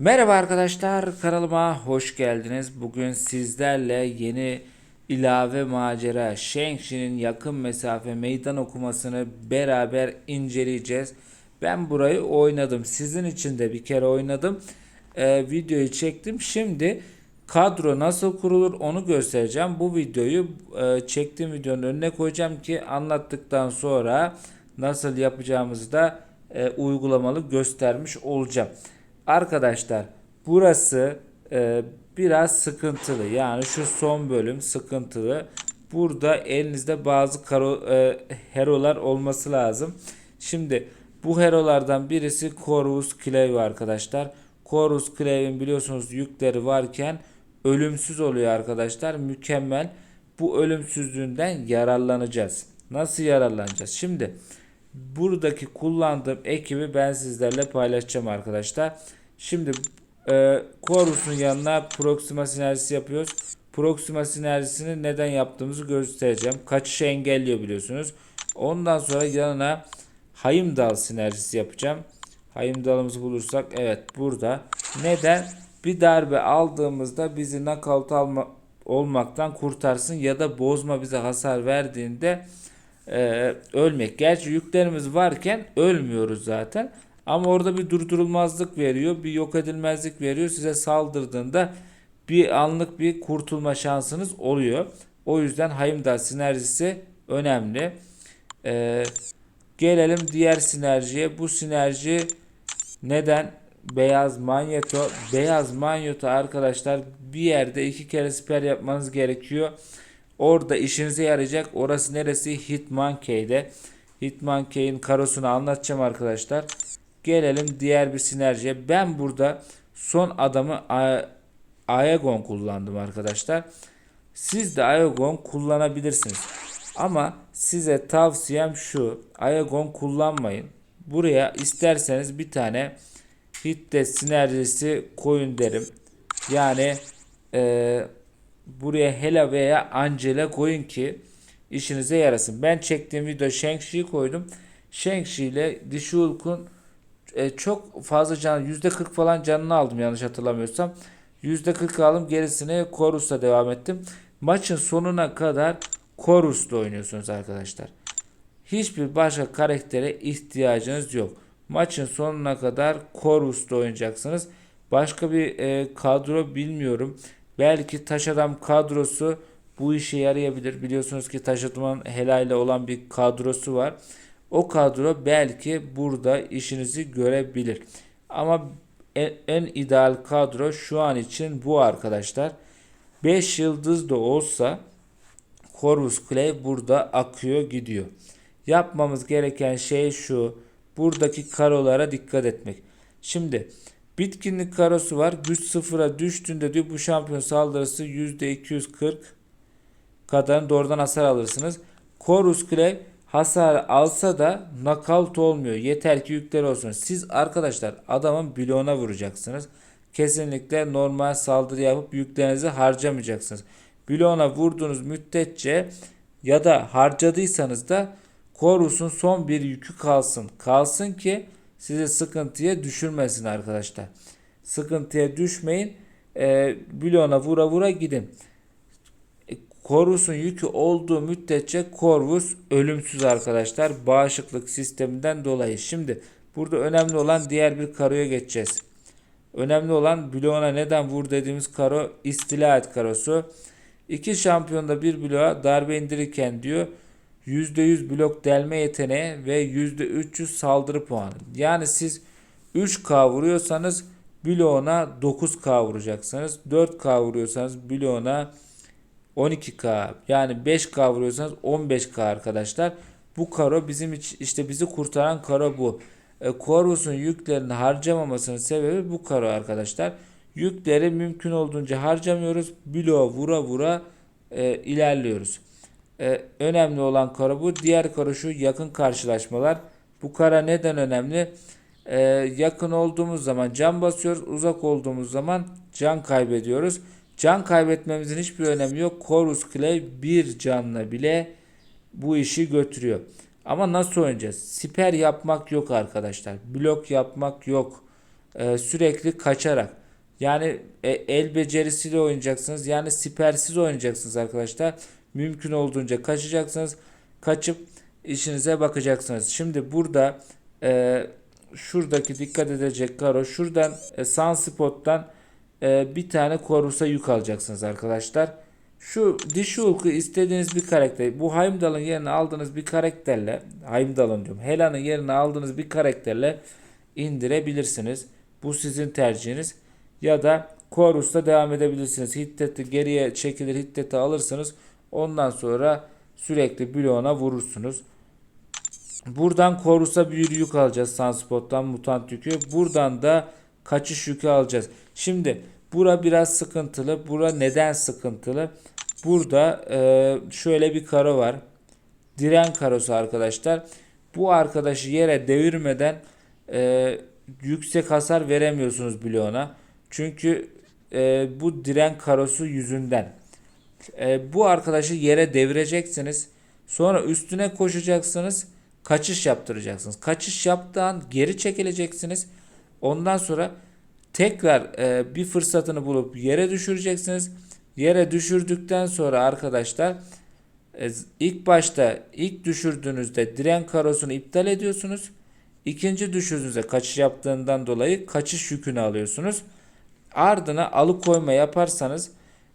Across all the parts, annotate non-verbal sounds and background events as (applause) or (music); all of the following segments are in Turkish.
Merhaba arkadaşlar kanalıma hoş geldiniz. Bugün sizlerle yeni ilave macera Shang-Chi'nin yakın mesafe meydan okumasını beraber inceleyeceğiz. Ben burayı oynadım. Sizin için de bir kere oynadım. Ee, videoyu çektim. Şimdi kadro nasıl kurulur onu göstereceğim. Bu videoyu e, çektiğim videonun önüne koyacağım ki anlattıktan sonra nasıl yapacağımızı da e, uygulamalı göstermiş olacağım. Arkadaşlar burası e, biraz sıkıntılı. Yani şu son bölüm sıkıntılı. Burada elinizde bazı karo, e, herolar olması lazım. Şimdi bu herolardan birisi Corvus Clave arkadaşlar. Corvus Clave'in biliyorsunuz yükleri varken ölümsüz oluyor arkadaşlar. Mükemmel. Bu ölümsüzlüğünden yararlanacağız. Nasıl yararlanacağız? Şimdi buradaki kullandığım ekibi ben sizlerle paylaşacağım arkadaşlar. Şimdi e, Chorus'un yanına Proxima sinerjisi yapıyoruz. Proxima sinerjisini neden yaptığımızı göstereceğim. Kaçışı engelliyor biliyorsunuz. Ondan sonra yanına Hayımdal sinerjisi yapacağım. Hayımdal'ımızı bulursak evet burada. Neden? Bir darbe aldığımızda bizi knockout alma, olmaktan kurtarsın ya da bozma bize hasar verdiğinde e, ölmek. Gerçi yüklerimiz varken ölmüyoruz zaten. Ama orada bir durdurulmazlık veriyor, bir yok edilmezlik veriyor. Size saldırdığında bir anlık bir kurtulma şansınız oluyor. O yüzden Hayımdar sinerjisi önemli. Ee, gelelim diğer sinerjiye. Bu sinerji neden? Beyaz manyeto. Beyaz manyeto arkadaşlar bir yerde iki kere siper yapmanız gerekiyor. Orada işinize yarayacak. Orası neresi? Hitmonkey'de. Hitmonkey'in karosunu anlatacağım arkadaşlar. Gelelim diğer bir sinerjiye. Ben burada son adamı Aegon kullandım arkadaşlar. Siz de Aegon kullanabilirsiniz. Ama size tavsiyem şu. Aegon kullanmayın. Buraya isterseniz bir tane Hitte sinerjisi koyun derim. Yani e, buraya Hela veya Angela koyun ki işinize yarasın. Ben çektiğim video Shang-Chi'yi koydum. Shang-Chi ile Dişi Hulk'un e, çok fazla can %40 falan canını aldım yanlış hatırlamıyorsam. %40 aldım gerisini Chorus'ta devam ettim. Maçın sonuna kadar Chorus'ta oynuyorsunuz arkadaşlar. Hiçbir başka karaktere ihtiyacınız yok. Maçın sonuna kadar Chorus'ta oynayacaksınız. Başka bir e, kadro bilmiyorum. Belki taş adam kadrosu bu işe yarayabilir. Biliyorsunuz ki taş adamın helayla olan bir kadrosu var. O kadro belki burada işinizi görebilir. Ama en, en ideal kadro şu an için bu arkadaşlar. 5 yıldız da olsa Corvus Clay burada akıyor gidiyor. Yapmamız gereken şey şu. Buradaki karolara dikkat etmek. Şimdi bitkinlik karosu var. Güç sıfıra düştüğünde diyor bu şampiyon saldırısı %240 kadar doğrudan hasar alırsınız. Corvus Clay hasar alsa da knockout olmuyor. Yeter ki yükleri olsun. Siz arkadaşlar adamın bloğuna vuracaksınız. Kesinlikle normal saldırı yapıp yüklerinizi harcamayacaksınız. Bloğuna vurduğunuz müddetçe ya da harcadıysanız da Korus'un son bir yükü kalsın. Kalsın ki sizi sıkıntıya düşürmesin arkadaşlar. Sıkıntıya düşmeyin. E, bloğuna vura vura gidin. Corvus'un yükü olduğu müddetçe Corvus ölümsüz arkadaşlar. Bağışıklık sisteminden dolayı. Şimdi burada önemli olan diğer bir karoya geçeceğiz. Önemli olan bloğuna neden vur dediğimiz karo istila et karosu. İki şampiyonda bir bloğa darbe indirirken diyor %100 blok delme yeteneği ve %300 saldırı puanı. Yani siz 3K vuruyorsanız bloğuna 9K vuracaksınız. 4K vuruyorsanız bloğuna 12K yani 5K vuruyorsanız 15K arkadaşlar. Bu karo bizim işte bizi kurtaran karo bu. E, Corvus'un yüklerini harcamamasının sebebi bu karo arkadaşlar. Yükleri mümkün olduğunca harcamıyoruz. Bloğa vura vura e, ilerliyoruz. E, önemli olan karo bu. Diğer karo şu yakın karşılaşmalar. Bu kara neden önemli? E, yakın olduğumuz zaman can basıyoruz. Uzak olduğumuz zaman can kaybediyoruz. Can kaybetmemizin hiçbir önemi yok. Chorus Clay bir canla bile bu işi götürüyor. Ama nasıl oynayacağız? Siper yapmak yok arkadaşlar. Blok yapmak yok. e, sürekli kaçarak yani e, el becerisiyle oynayacaksınız. Yani sipersiz oynayacaksınız arkadaşlar. Mümkün olduğunca kaçacaksınız. Kaçıp işinize bakacaksınız. Şimdi burada e, şuradaki dikkat edecek karo şuradan e, Sunspot'tan e, bir tane Korus'a yük alacaksınız arkadaşlar. Şu dişi Hulk'u istediğiniz bir karakter. Bu Heimdall'ın yerine aldığınız bir karakterle Heimdall'ın diyorum. Hela'nın yerine aldığınız bir karakterle indirebilirsiniz. Bu sizin tercihiniz. Ya da Chorus'ta devam edebilirsiniz. Hiddet'i geriye çekilir Hiddet'i alırsınız. Ondan sonra sürekli bloğuna vurursunuz. Buradan Chorus'a bir yük alacağız Sunspot'tan mutant yükü. Buradan da kaçış yükü alacağız. Şimdi bura biraz sıkıntılı. Bura neden sıkıntılı? Burada e, şöyle bir karo var. Diren karosu arkadaşlar. Bu arkadaşı yere devirmeden e, yüksek hasar veremiyorsunuz bloğuna. Çünkü e, bu diren karosu yüzünden. E, bu arkadaşı yere devireceksiniz. Sonra üstüne koşacaksınız. Kaçış yaptıracaksınız. Kaçış yaptığı geri çekileceksiniz. Ondan sonra tekrar e, bir fırsatını bulup yere düşüreceksiniz. Yere düşürdükten sonra arkadaşlar e, ilk başta ilk düşürdüğünüzde diren karosunu iptal ediyorsunuz. İkinci düşürdüğünüzde kaçış yaptığından dolayı kaçış yükünü alıyorsunuz. Ardına alıkoyma yaparsanız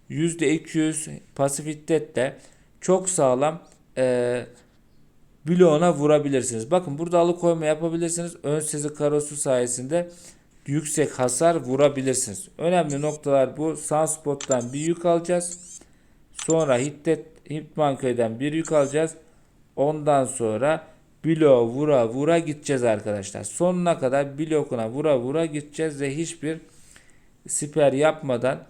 %200 pasif hiddetle çok sağlam e, bloğuna vurabilirsiniz. Bakın burada alıkoyma yapabilirsiniz. Ön sezi karosu sayesinde yüksek hasar vurabilirsiniz. Önemli noktalar bu. Sunspot'tan bir yük alacağız. Sonra Hiddet Hitmanköy'den bir yük alacağız. Ondan sonra bloğa vura vura gideceğiz arkadaşlar. Sonuna kadar blokuna vura vura gideceğiz ve hiçbir siper yapmadan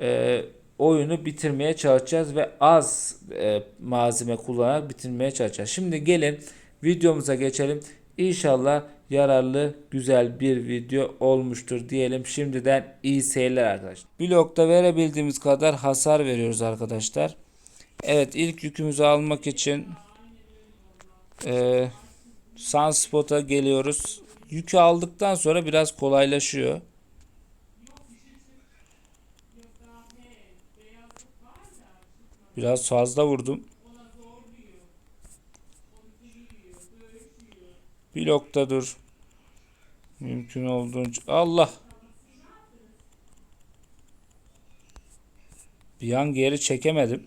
e, oyunu bitirmeye çalışacağız ve az e, malzeme kullanarak bitirmeye çalışacağız. Şimdi gelin videomuza geçelim. İnşallah yararlı güzel bir video olmuştur diyelim. Şimdiden iyi seyirler arkadaşlar. Blokta verebildiğimiz kadar hasar veriyoruz arkadaşlar. Evet ilk yükümüzü almak için e, Sunspot'a geliyoruz. Yükü aldıktan sonra biraz kolaylaşıyor. Biraz fazla vurdum. Blokta dur. Mümkün olduğunca. Allah. Bir an geri çekemedim.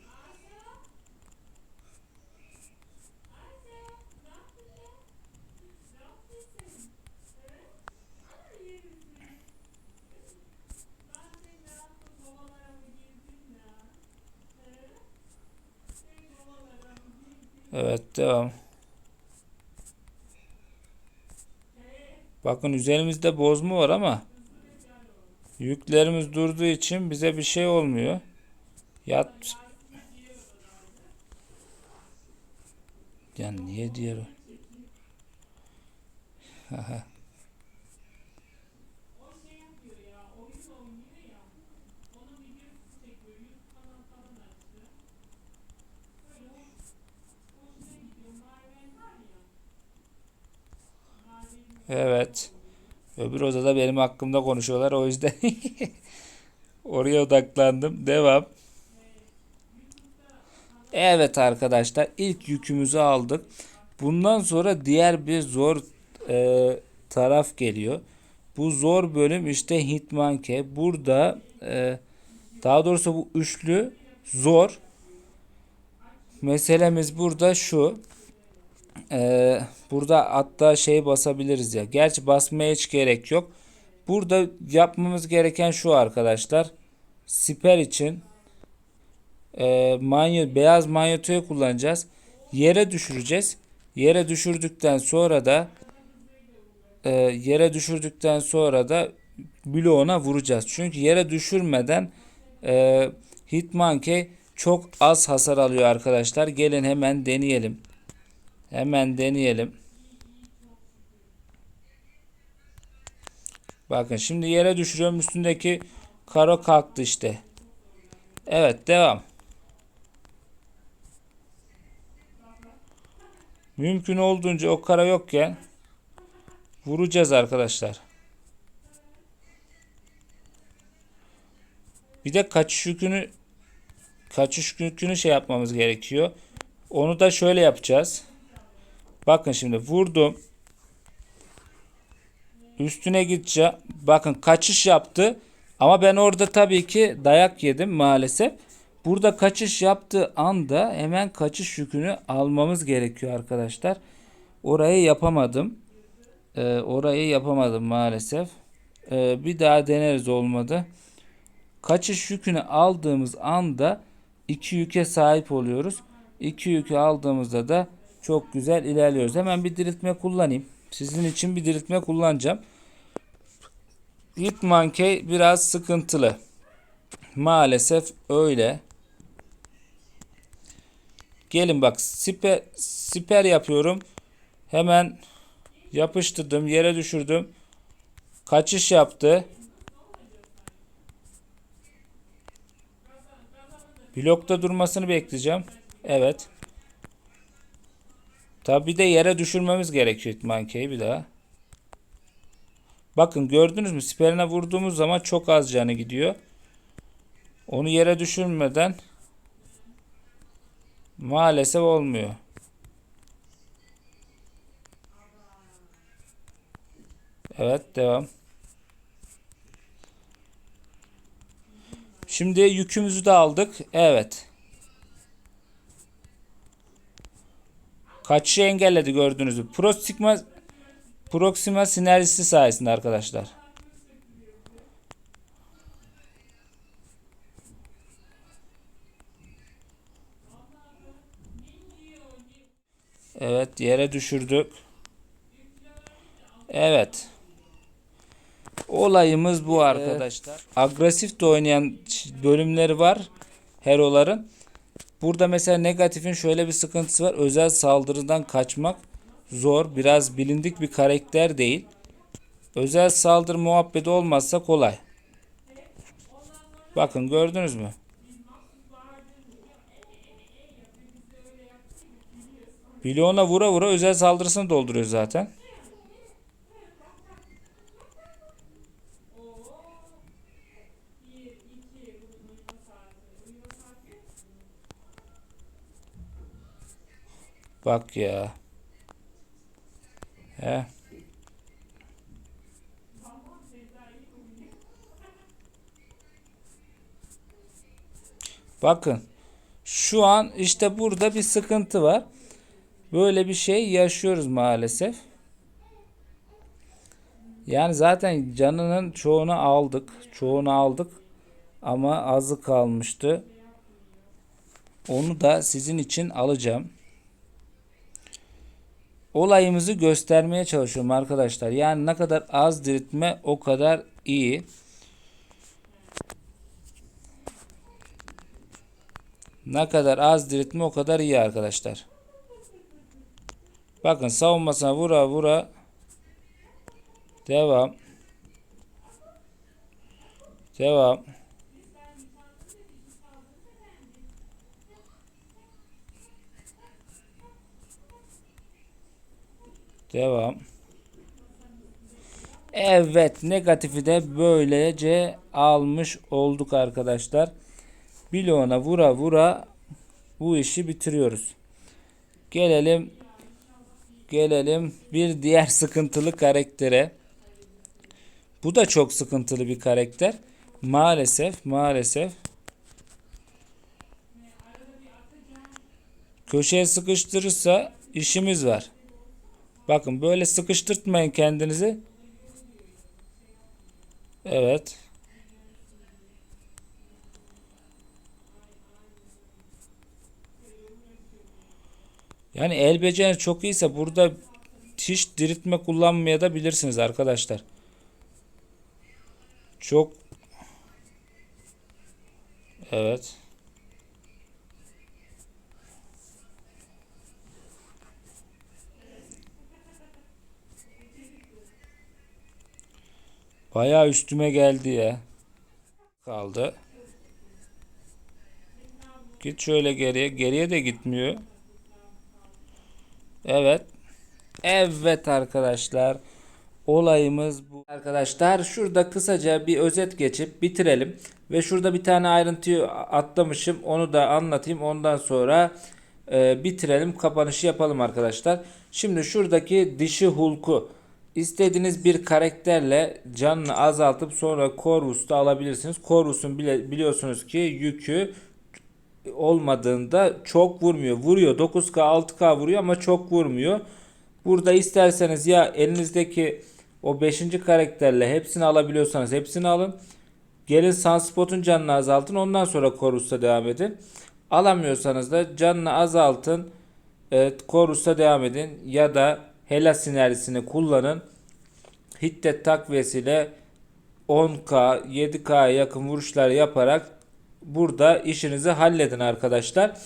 Bakın üzerimizde bozma var ama yüklerimiz durduğu için bize bir şey olmuyor. Yat. Yani niye diğer Evet. Öbür odada benim hakkımda konuşuyorlar. O yüzden (laughs) oraya odaklandım. Devam. Evet arkadaşlar ilk yükümüzü aldık. Bundan sonra diğer bir zor e, taraf geliyor. Bu zor bölüm işte Hitmanke. Burada e, daha doğrusu bu üçlü zor. Meselemiz burada şu. Ee, burada hatta şey basabiliriz ya. Gerçi basmaya hiç gerek yok. Burada yapmamız gereken şu arkadaşlar. Siper için e, manyo, beyaz manyotoyu kullanacağız. Yere düşüreceğiz. Yere düşürdükten sonra da e, yere düşürdükten sonra da bloğuna vuracağız. Çünkü yere düşürmeden e, Hitmonkey çok az hasar alıyor arkadaşlar. Gelin hemen deneyelim. Hemen deneyelim. Bakın şimdi yere düşürüyorum. Üstündeki karo kalktı işte. Evet devam. Mümkün olduğunca o kara yokken vuracağız arkadaşlar. Bir de kaçış yükünü kaçış yükünü şey yapmamız gerekiyor. Onu da şöyle yapacağız. Bakın şimdi vurdum. Üstüne gideceğim. Bakın kaçış yaptı. Ama ben orada tabii ki dayak yedim maalesef. Burada kaçış yaptığı anda hemen kaçış yükünü almamız gerekiyor arkadaşlar. Orayı yapamadım. Ee, orayı yapamadım maalesef. Ee, bir daha deneriz olmadı. Kaçış yükünü aldığımız anda iki yüke sahip oluyoruz. İki yükü aldığımızda da çok güzel ilerliyoruz. Hemen bir diriltme kullanayım. Sizin için bir diriltme kullanacağım. Hitmonkey biraz sıkıntılı. Maalesef öyle. Gelin bak siper, siper yapıyorum. Hemen yapıştırdım. Yere düşürdüm. Kaçış yaptı. Blokta durmasını bekleyeceğim. Evet. Tabi de yere düşürmemiz gerekiyor Hitmonkey'i bir daha. Bakın gördünüz mü? Siperine vurduğumuz zaman çok az canı gidiyor. Onu yere düşürmeden maalesef olmuyor. Evet devam. Şimdi yükümüzü de aldık. Evet. Kaçışı engelledi gördüğünüz gibi. Proxima, Proxima sinerjisi sayesinde arkadaşlar. Evet yere düşürdük. Evet. Olayımız bu arkadaşlar. Agresif de oynayan bölümleri var heroların. Burada mesela negatifin şöyle bir sıkıntısı var. Özel saldırıdan kaçmak zor. Biraz bilindik bir karakter değil. Özel saldırı muhabbeti olmazsa kolay. Bakın gördünüz mü? Bloğuna vura vura özel saldırısını dolduruyor zaten. Bak ya. He. Bakın. Şu an işte burada bir sıkıntı var. Böyle bir şey yaşıyoruz maalesef. Yani zaten canının çoğunu aldık. Çoğunu aldık. Ama azı kalmıştı. Onu da sizin için alacağım. Olayımızı göstermeye çalışıyorum arkadaşlar. Yani ne kadar az diriltme o kadar iyi. Ne kadar az diriltme o kadar iyi arkadaşlar. Bakın savunmasına vura vura devam devam devam Evet negatifi de böylece almış olduk arkadaşlar. Bloğuna vura vura bu işi bitiriyoruz. Gelelim gelelim bir diğer (laughs) sıkıntılı karaktere. Bu da çok sıkıntılı bir karakter. Maalesef maalesef köşeye sıkıştırırsa işimiz var. Bakın böyle sıkıştırtmayın kendinizi. Evet. Yani el beceriniz çok iyiyse burada hiç diriltme kullanmaya da bilirsiniz arkadaşlar. Çok Evet. Bayağı üstüme geldi ya. Kaldı. Git şöyle geriye. Geriye de gitmiyor. Evet. Evet arkadaşlar. olayımız bu. Arkadaşlar şurada kısaca bir özet geçip bitirelim. Ve şurada bir tane ayrıntıyı atlamışım. Onu da anlatayım. Ondan sonra e, bitirelim. Kapanışı yapalım arkadaşlar. Şimdi şuradaki dişi Hulk'u istediğiniz bir karakterle canını azaltıp sonra Corvus'ta alabilirsiniz. Corvus'un bile biliyorsunuz ki yükü olmadığında çok vurmuyor. Vuruyor 9K 6K vuruyor ama çok vurmuyor. Burada isterseniz ya elinizdeki o 5. karakterle hepsini alabiliyorsanız hepsini alın. Gelin Sunspot'un canını azaltın. Ondan sonra Chorus'ta devam edin. Alamıyorsanız da canını azaltın. Evet, Chorus'ta devam edin. Ya da Hela sinerjisini kullanın. Hiddet takviyesiyle 10K, 7K'ya yakın vuruşlar yaparak burada işinizi halledin arkadaşlar.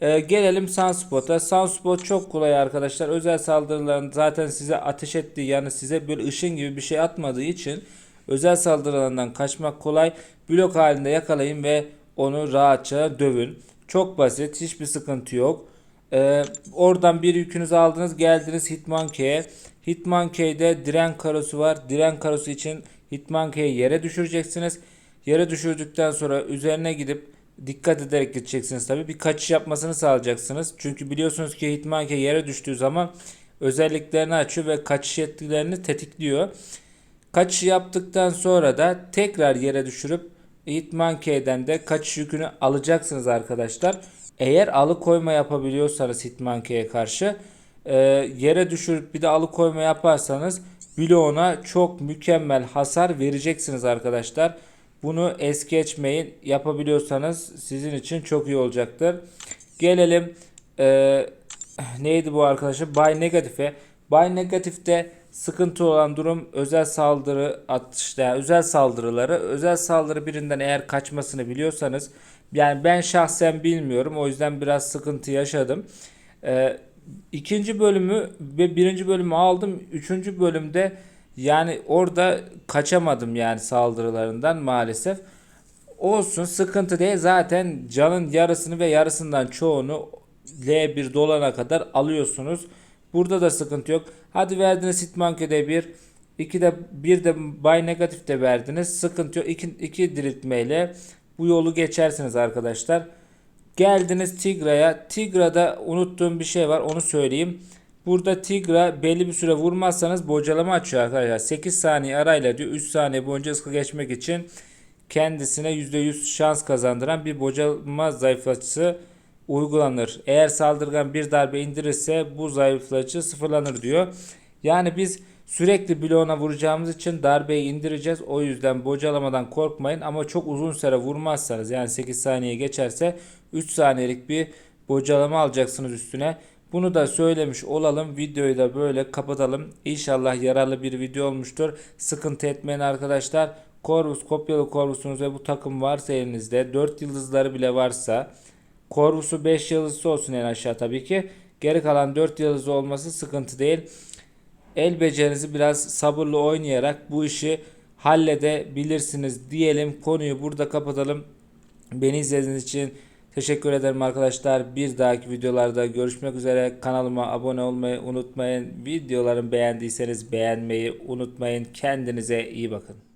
Ee, gelelim Sunspot'a. Sunspot çok kolay arkadaşlar. Özel saldırıların zaten size ateş ettiği yani size böyle ışın gibi bir şey atmadığı için özel saldırılarından kaçmak kolay. Blok halinde yakalayın ve onu rahatça dövün. Çok basit. Hiçbir sıkıntı yok. Ee, oradan bir yükünüzü aldınız geldiniz Hitmonkey'e. Hitmonkey'de diren karosu var. Diren karosu için Hitmonkey'i yere düşüreceksiniz. Yere düşürdükten sonra üzerine gidip dikkat ederek gideceksiniz tabi. Bir kaçış yapmasını sağlayacaksınız. Çünkü biliyorsunuz ki Hitmonkey yere düştüğü zaman özelliklerini açıyor ve kaçış yetkilerini tetikliyor. Kaçış yaptıktan sonra da tekrar yere düşürüp Hitmonkey'den de kaçış yükünü alacaksınız arkadaşlar. Eğer alıkoyma yapabiliyorsanız Hitmonkey'e karşı e, yere düşürüp bir de alıkoyma yaparsanız bloğuna çok mükemmel hasar vereceksiniz arkadaşlar. Bunu es geçmeyin. Yapabiliyorsanız sizin için çok iyi olacaktır. Gelelim e, neydi bu arkadaşlar? Bay Negatif'e. Bay Negatif'te sıkıntı olan durum özel saldırı atışta yani özel saldırıları. Özel saldırı birinden eğer kaçmasını biliyorsanız yani ben şahsen bilmiyorum. O yüzden biraz sıkıntı yaşadım. E, ikinci bölümü ve birinci bölümü aldım. Üçüncü bölümde yani orada kaçamadım yani saldırılarından maalesef. Olsun sıkıntı değil. Zaten canın yarısını ve yarısından çoğunu L1 dolana kadar alıyorsunuz. Burada da sıkıntı yok. Hadi verdiniz Hitmonkey'de bir. iki de bir de Bay Negatif de verdiniz. Sıkıntı yok. İki, iki diriltmeyle bu yolu geçersiniz arkadaşlar. Geldiniz Tigra'ya. Tigra'da unuttuğum bir şey var. Onu söyleyeyim. Burada Tigra belli bir süre vurmazsanız bocalama açıyor arkadaşlar. 8 saniye arayla diyor 3 saniye boyunca ıska geçmek için kendisine %100 şans kazandıran bir bocalama zayıflatıcısı uygulanır. Eğer saldırgan bir darbe indirirse bu zayıflatıcı sıfırlanır diyor. Yani biz sürekli bloğuna vuracağımız için darbeyi indireceğiz. O yüzden bocalamadan korkmayın ama çok uzun süre vurmazsanız yani 8 saniye geçerse 3 saniyelik bir bocalama alacaksınız üstüne. Bunu da söylemiş olalım. Videoyu da böyle kapatalım. İnşallah yararlı bir video olmuştur. Sıkıntı etmeyin arkadaşlar. Corvus kopyalı Corvus'unuz ve bu takım varsa elinizde 4 yıldızları bile varsa Corvus'u 5 yıldızlı olsun en aşağı tabii ki. Geri kalan 4 yıldızlı olması sıkıntı değil. El becerinizi biraz sabırlı oynayarak bu işi halledebilirsiniz diyelim. Konuyu burada kapatalım. Beni izlediğiniz için Teşekkür ederim arkadaşlar. Bir dahaki videolarda görüşmek üzere. Kanalıma abone olmayı unutmayın. Videolarımı beğendiyseniz beğenmeyi unutmayın. Kendinize iyi bakın.